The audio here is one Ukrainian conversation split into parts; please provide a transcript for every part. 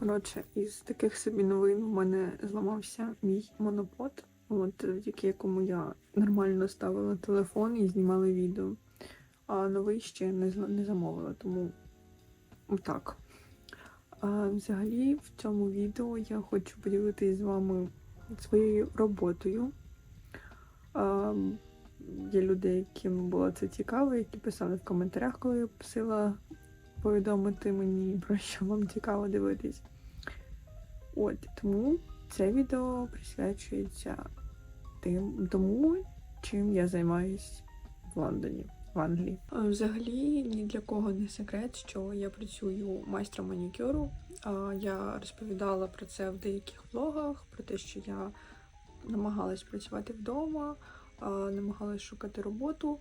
Коротше, із таких собі новин у мене зламався мій монопод, от завдяки якому я нормально ставила телефон і знімала відео. А новий ще не, не замовила, тому так. А взагалі, в цьому відео я хочу поділитися з вами своєю роботою. А, є люди, яким було це цікаво, які писали в коментарях, коли я просила повідомити мені, про що вам цікаво дивитись. От, тому це відео присвячується тим, тому, чим я займаюсь в Лондоні, в Англії. Взагалі ні для кого не секрет, що я працюю майстром манікюру. Я розповідала про це в деяких влогах, про те, що я намагалась працювати вдома, намагалась шукати роботу.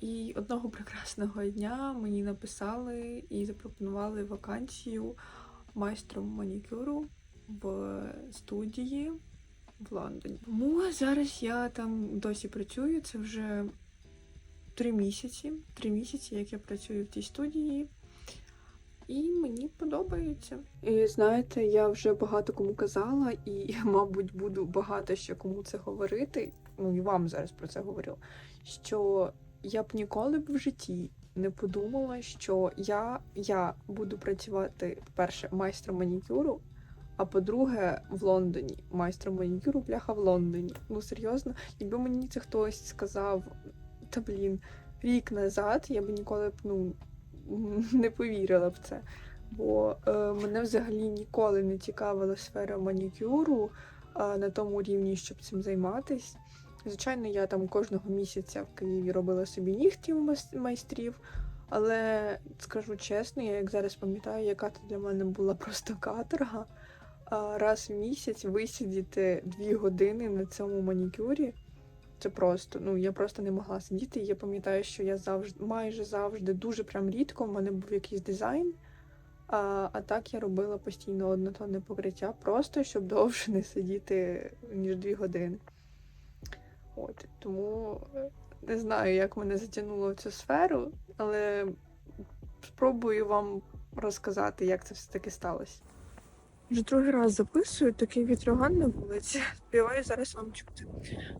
І одного прекрасного дня мені написали і запропонували вакансію майстром манікюру в студії в Лондоні. Тому зараз я там досі працюю. Це вже три місяці. Три місяці, як я працюю в тій студії. І мені подобається. І знаєте, я вже багато кому казала, і, мабуть, буду багато ще кому це говорити. Ну і вам зараз про це говорю. Що я б ніколи б в житті не подумала, що я, я буду працювати перше майстром манікюру, а по-друге, в Лондоні. Майстром манікюру, бляха в Лондоні. Ну серйозно, якби мені це хтось сказав, та блін, рік назад, я б ніколи б ну, не повірила в це. Бо е, мене взагалі ніколи не цікавила сфера манікюру е, на тому рівні, щоб цим займатись. Звичайно, я там кожного місяця в Києві робила собі нігті у майстрів, але скажу чесно, я як зараз пам'ятаю, яка це для мене була просто каторга. Раз в місяць висидіти дві години на цьому манікюрі. Це просто, ну я просто не могла сидіти. Я пам'ятаю, що я завжди, майже завжди, дуже прям рідко, в мене був якийсь дизайн. А, а так я робила постійно однотонне покриття, просто щоб довше не сидіти, ніж дві години. От тому е, не знаю, як мене затягнуло в цю сферу, але спробую вам розказати, як це все таки сталося. Вже другий раз записую такий вітроган на вулиці. Співаю зараз вам чути.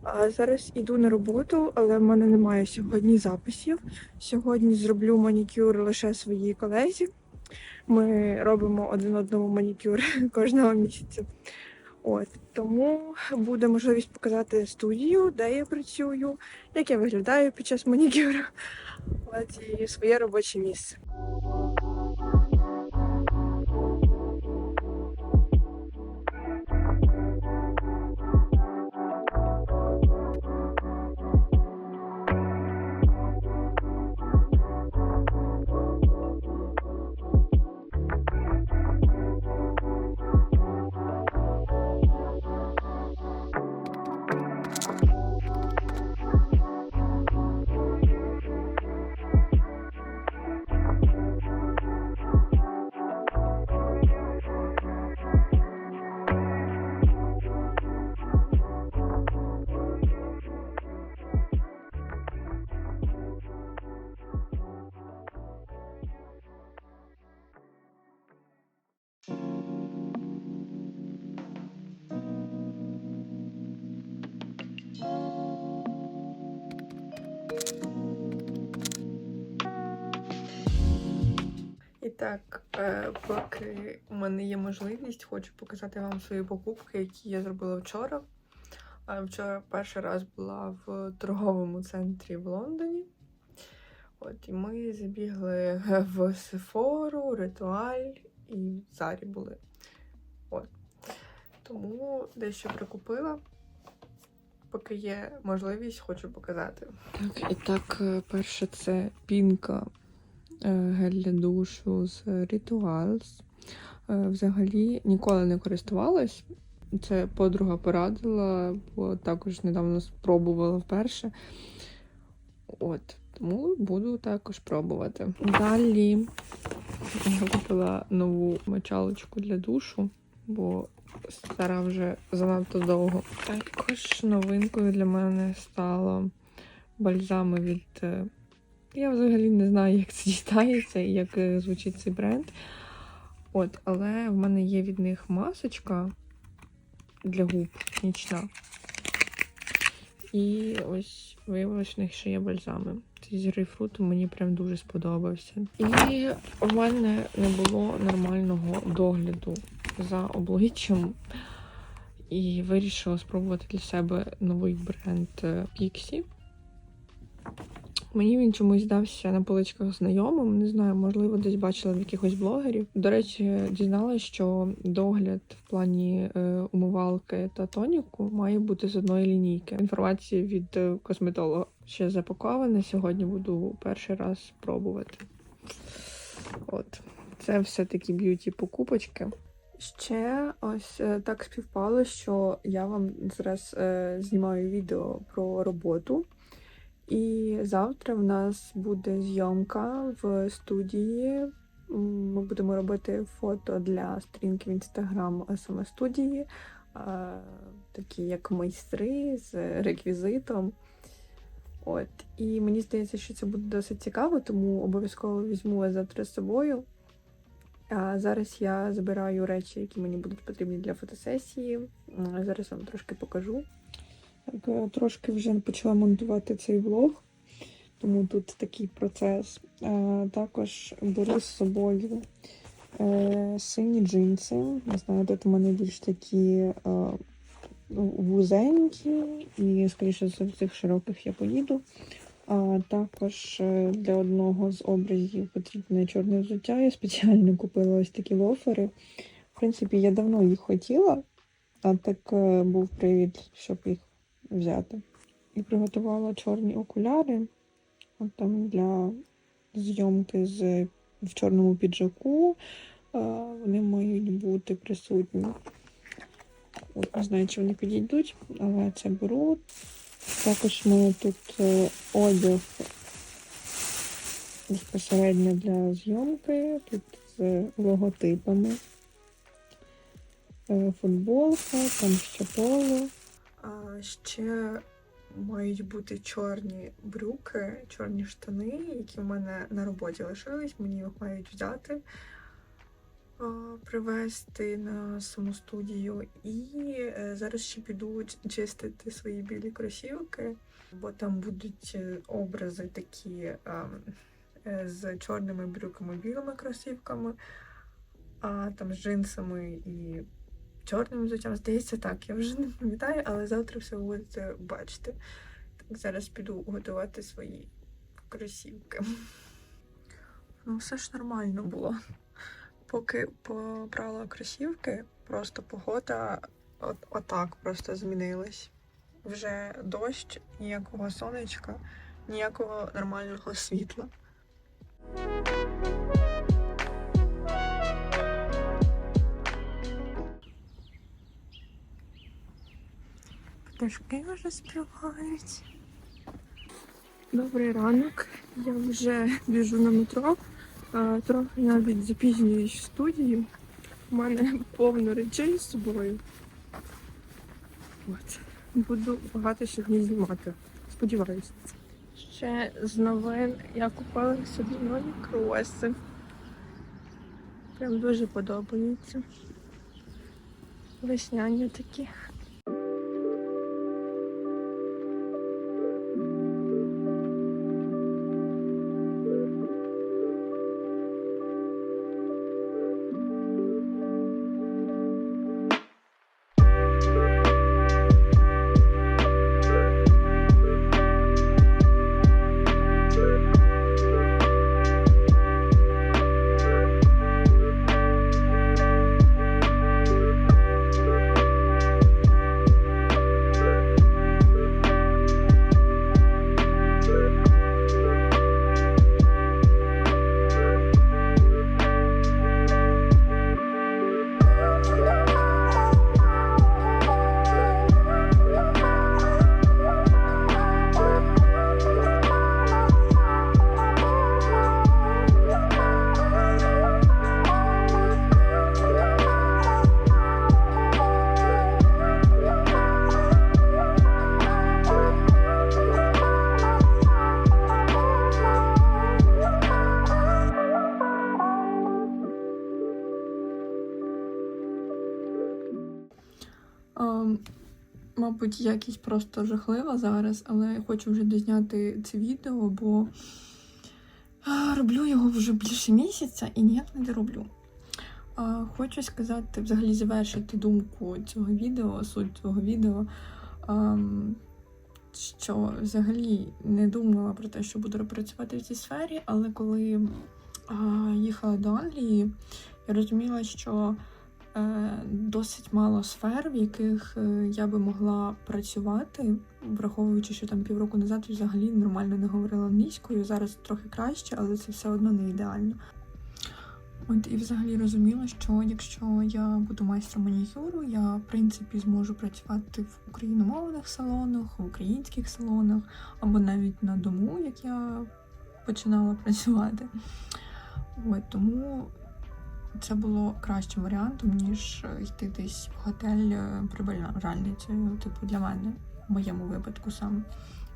А зараз іду на роботу, але в мене немає сьогодні записів. Сьогодні зроблю манікюр лише своїй колезі. Ми робимо один одному манікюр кожного місяця. От тому буде можливість показати студію, де я працюю, як я виглядаю під час манікюру. От і своє робоче місце. Так, е, поки у мене є можливість, хочу показати вам свої покупки, які я зробила вчора. Е, Вчора перший раз була в торговому центрі в Лондоні. От, і ми забігли в Сефору, Ритуаль і в Зарі були. От. Тому дещо прикупила. Поки є можливість, хочу показати. Так, і так, е, перше це пінка гель для душу з Rituals. Е, Взагалі ніколи не користувалась. Це подруга порадила, бо також недавно спробувала вперше. От, тому буду також пробувати. Далі я купила нову мочалочку для душу, бо стара вже занадто довго. Також новинкою для мене стало бальзами від. Е, Я взагалі не знаю, як це читається і як е, звучить цей бренд. От, але в мене є від них масочка для губ нічна. І ось виявилось, в них ще є бальзами. Цей з грейпфрутом мені прям дуже сподобався. І у мене не було нормального догляду за обличчям. І вирішила спробувати для себе новий бренд Pixie. Мені він чомусь здався на поличках знайомим. Не знаю, можливо, десь бачила в якихось блогерів. До речі, дізналася, що догляд в плані е, умивалки та тоніку має бути з одної лінійки. Інформація від е, косметолога ще запакована. Сьогодні буду перший раз пробувати. От, це все такі б'юті покупочки. Ще ось е, так співпало, що я вам зараз е, знімаю відео про роботу. І завтра в нас буде зйомка в студії. Ми будемо робити фото для сторінки в інстаграм саме студії, такі як майстри з реквізитом. От. І мені здається, що це буде досить цікаво, тому обов'язково візьму вас завтра з собою. А зараз я забираю речі, які мені будуть потрібні для фотосесії. Зараз вам трошки покажу. Е, Трошки вже почала монтувати цей влог, тому тут такий процес. Також беру з собою е, сині джинси. Не знаю, тут у мене більш такі е, вузенькі, і, скоріше за цих широких я поїду. А також е, для одного з образів потрібне чорне взуття. Я спеціально купила ось такі лофери. В принципі, я давно їх хотіла, а так е, був привід, щоб їх взяти. І приготувала чорні окуляри От там для зйомки з, в чорному піджаку. Вони мають бути присутні. От, Не знаю, чи вони підійдуть, але це беру. Також мене тут е, одяг безпосередньо для зйомки, тут з логотипами. Е, футболка, там ще поло. Ще мають бути чорні брюки, чорні штани, які в мене на роботі лишились. Мені їх мають взяти, привезти на саму студію. І е, зараз ще піду чистити свої білі кросівки, бо там будуть е, образи такі е, з чорними брюками, білими кросівками, а там з джинсами і чорним взуттям. Здається, так, я вже не пам'ятаю, але завтра все будете бачити. Так, Зараз піду готувати свої кросівки. Ну, все ж нормально було. Поки попрала кросівки, просто погода от, отак просто змінилась. Вже дощ, ніякого сонечка, ніякого нормального світла. Пташки вже співають. Добрий ранок. Я вже біжу на метро, трохи навіть запізнююсь в студії. У мене повно речей з собою. От. Буду багато сьогодні знімати. Сподіваюся. Ще з новин я купила собі нові кроси. Прям дуже подобаються. Весняні такі. Ем, мабуть, якість просто жахлива зараз, але я хочу вже дозняти це відео, бо роблю його вже більше місяця і ніяк не дороблю. А, хочу сказати, взагалі завершити думку цього відео, суть цього відео. ем, що взагалі не думала про те, що буду працювати в цій сфері, але коли а, їхала до Англії, я розуміла, що досить мало сфер, в яких е, я би могла працювати, враховуючи, що там півроку назад взагалі нормально не говорила англійською. Зараз трохи краще, але це все одно не ідеально. От і взагалі розуміла, що якщо я буду майстром манікюру, я в принципі зможу працювати в україномовних салонах, в українських салонах, або навіть на дому, як я починала працювати. От, тому це було кращим варіантом, ніж йти десь в готель е, прибиральницею, типу для мене, в моєму випадку саме.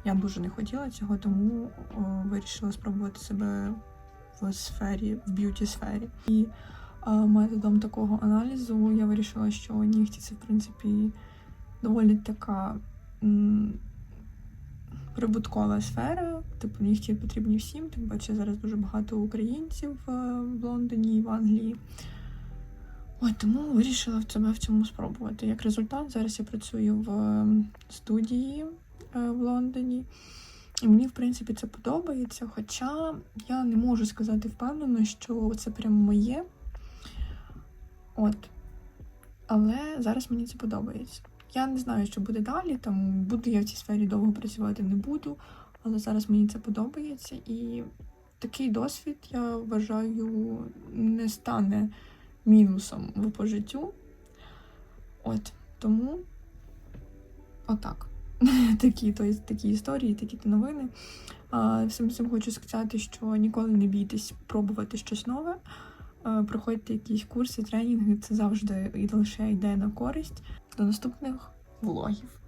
Я дуже не хотіла цього, тому о, вирішила спробувати себе в сфері, в б'юті сфері. І а, методом такого аналізу я вирішила, що нігті це в принципі доволі така м, прибуткова сфера. Типу нігті потрібні всім, тим паче зараз дуже багато українців е, в Лондоні і в Англії. Ой, тому вирішила в себе в цьому спробувати. Як результат, зараз я працюю в е, студії е, в Лондоні. І мені, в принципі, це подобається, хоча я не можу сказати впевнено, що це прямо моє. От. Але зараз мені це подобається. Я не знаю, що буде далі. Там буду я в цій сфері довго працювати не буду, але зараз мені це подобається. І такий досвід, я вважаю, не стане мінусом в по життю. От. Тому отак такі, то такі історії, такі то новини. А, Всім цим хочу сказати, що ніколи не бійтесь пробувати щось нове. А, Проходьте якісь курси, тренінги, це завжди і лише йде на користь. До наступних влогів.